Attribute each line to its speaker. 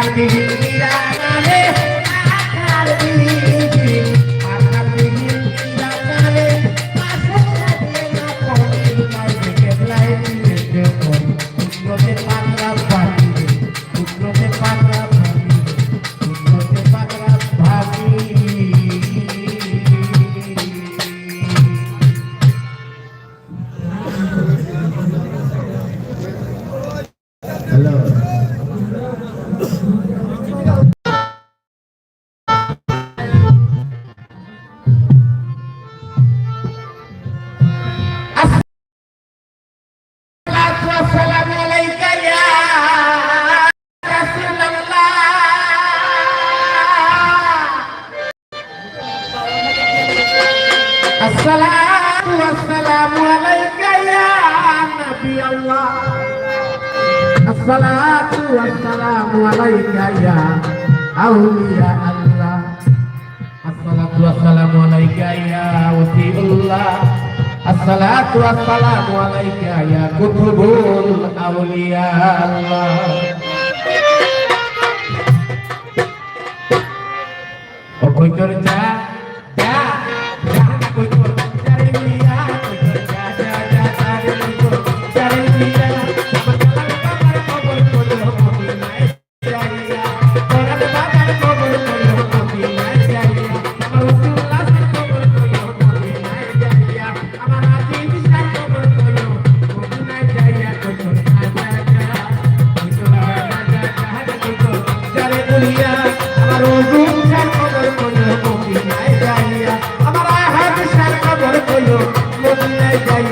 Speaker 1: I'll give you. আসসালামু আসসালামু আলাইকা ইয়া নবী আল্লাহ আসসালাতু আসসালামু আলাইকা ইয়া আউলিয়া আল্লাহ আসসালাতু আসসালামু আলাইকা ইয়া ওসিউল্লাহ আসসালাতু আসসালামু আলাইকা ইয়া কুতুবুল আউলিয়া আল্লাহ ও কই তোর যা বলো মন যায়